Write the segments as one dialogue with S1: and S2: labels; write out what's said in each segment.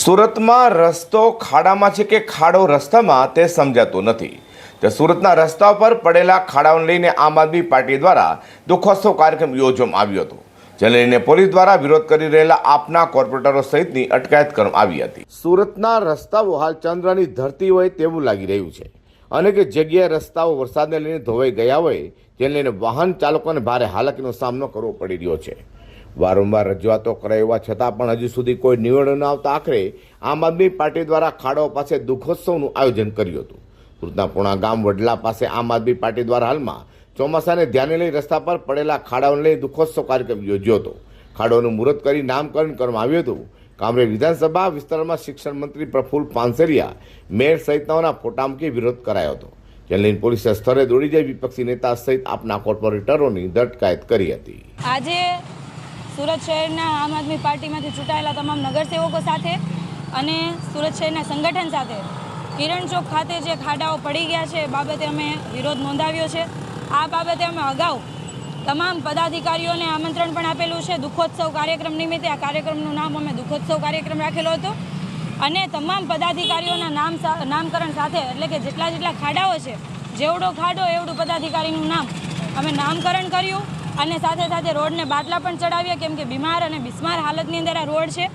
S1: સુરતમાં રસ્તો ખાડામાં છે કે ખાડો રસ્તામાં તે સમજાતું નથી. તે સુરતના રસ્તા પર પડેલા ખાડાઓને લઈને આમ આદમી પાર્ટી દ્વારા દુઃખોત્સવ કાર્યક્રમ યોજવામાં આવ્યો હતો, જેને લઈને પોલીસ દ્વારા વિરોધ કરી રહેલા આપના કોર્પોરેટરો સહિતની અટકાયત કરવામાં આવી હતી. સુરતના રસ્તાઓ હાલ ચંદ્રની ધરતી હોય તેવું લાગી રહ્યું છે. અનેક જગ્યાએ રસ્તાઓ વરસાદને લઈને ધોવાઈ ગયા હોય, જેને લઈને વાહન ચાલકોને ભારે હાલાકીનો સામનો કરવો પડી રહ્યો છે. વારંવાર રજૂઆતો કરાય હોવા છતાં પણ હજુ સુધી કોઈ નિવેડન આવતા આખરે આમ આદમી પાર્ટી દ્વારા ખાડો પાસે દુઃખોત્સવનું આયોજન કર્યું હતું. સુરતના ગામ વડલા પાસે આમ આદમી પાર્ટી દ્વારા હાલમાં ચોમાસાને ધ્યાને લઈ રસ્તા પર પડેલા ખાડાઓને લઈ દુઃખોત્સવ કાર્યક્રમ યોજ્યો હતો. ખાડોનું મુહૂર્ત કરી નામકરણ કરવામાં આવ્યું હતું. કામરે વિધાનસભા વિસ્તારમાં શિક્ષણ મંત્રી પ્રફુલ્લ પાનસરિયા મેયર સહિતનાઓના ફોટા મૂકી વિરોધ કરાયો હતો. જેને પોલીસે સ્થળે દોડી જઈ વિપક્ષી નેતા સહિત આપના કોર્પોરેટરોની ધટકાયત કરી હતી.
S2: આજે સુરત શહેરના આમ આદમી પાર્ટીમાંથી ચૂંટાયેલા તમામ નગરસેવકો સાથે અને સુરત શહેરના સંગઠન સાથે કિરણ ચોક ખાતે જે ખાડાઓ પડી ગયા છે, એ બાબતે અમે વિરોધ નોંધાવ્યો છે. આ બાબતે અમે અગાઉ તમામ પદાધિકારીઓને આમંત્રણ પણ આપેલું છે. દુઃખોત્સવ કાર્યક્રમ નિમિત્તે આ કાર્યક્રમનું નામ અમે દુઃખોત્સવ કાર્યક્રમ રાખેલો હતો. અને તમામ પદાધિકારીઓના નામ નામકરણ સાથે, એટલે કે જેટલા જેટલા ખાડાઓ છે, જેવડો ખાડો, એવડું પદાધિકારીનું નામ અમે નામકરણ કર્યું. અને સાથે સાથે રોડને બાટલા પણ ચડાવ્યા કેમ કે બીમાર અને બિસ્માર હાલતની અંદર આ રોડ છે.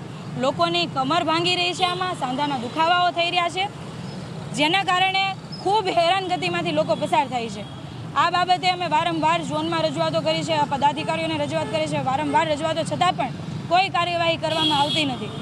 S2: લોકોની કમર ભાંગી રહી છે આમાં, સાંધાના દુખાવાઓ થઈ રહ્યા છે, જેના કારણે ખૂબ હેરાનગતિમાંથી લોકો પસાર થાય છે. આ બાબતે અમે વારંવાર ઝોનમાં રજૂઆતો કરી છે પદાધિકારીઓને રજૂઆત કરી છે. વારંવાર રજૂઆતો છતાં પણ કોઈ કાર્યવાહી કરવામાં આવતી નથી.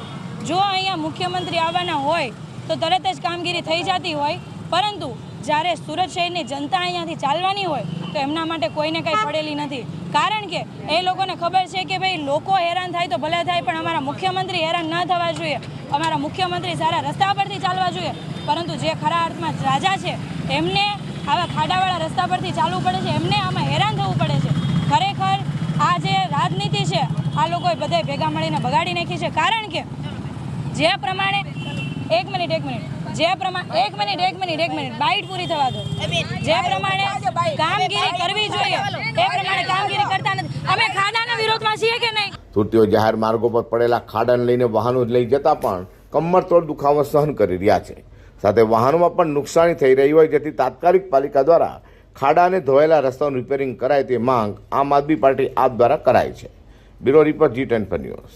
S2: જો અહીંયા મુખ્યમંત્રી આવવાના હોય, તો તરત જ કામગીરી થઈ જતી હોય, પરંતુ જ્યારે સુરત શહેરની જનતા અહીંયાથી ચાલવાની હોય, તો એમના માટે કોઈને કંઈ પડેલી નથી. કારણ કે એ લોકોને ખબર છે કે ભાઈ, લોકો હેરાન થાય તો ભલે થાય, પણ અમારા મુખ્યમંત્રી હેરાન ન થવા જોઈએ. અમારા મુખ્યમંત્રી સારા રસ્તા પરથી ચાલવા જોઈએ. પરંતુ જે ખરા અર્થમાં રાજા છે, એમને આવા ખાડાવાળા રસ્તા પરથી ચાલવું પડે છે, એમને આમાં હેરાન થવું પડે છે. ખરેખર, આ જે રાજનીતિ છે, આ લોકોએ બધાએ ભેગા મળીને બગાડી નાખી છે. કારણ કે, જે પ્રમાણે, એક મિનિટ એક મિનિટ. જે પ્રમાણે એક મિનિટ એક મિનિટ એક મિનિટ. બાઈટ પૂરી થવા દો. જે પ્રમાણે કામગીરી કરવી જોઈએ એ પ્રમાણે કામગીરી કરતા નથી. અમે ખાડાના વિરોધમાં છીએ કે નહીં?
S1: સુરતીઓ જાહેર માર્ગો પર પડેલા ખાડાને લઈને વાહનો લઈ જતા પણ કમરતોડ દુખાવો સહન કરી રહ્યા છે. સાથે વાહનોમાં પણ નુકસાની થઈ રહી હોય જેથી તાત્કાલિક પાલિકા દ્વારા ખાડાને ધોયેલા રસ્તાનું રિપેરિંગ કરાય તે માંગ આમ આદમી પાર્ટી આપ દ્વારા કરાય છે. બ્યુરો રિપોર્ટ જી ટેન પર ન્યૂઝ.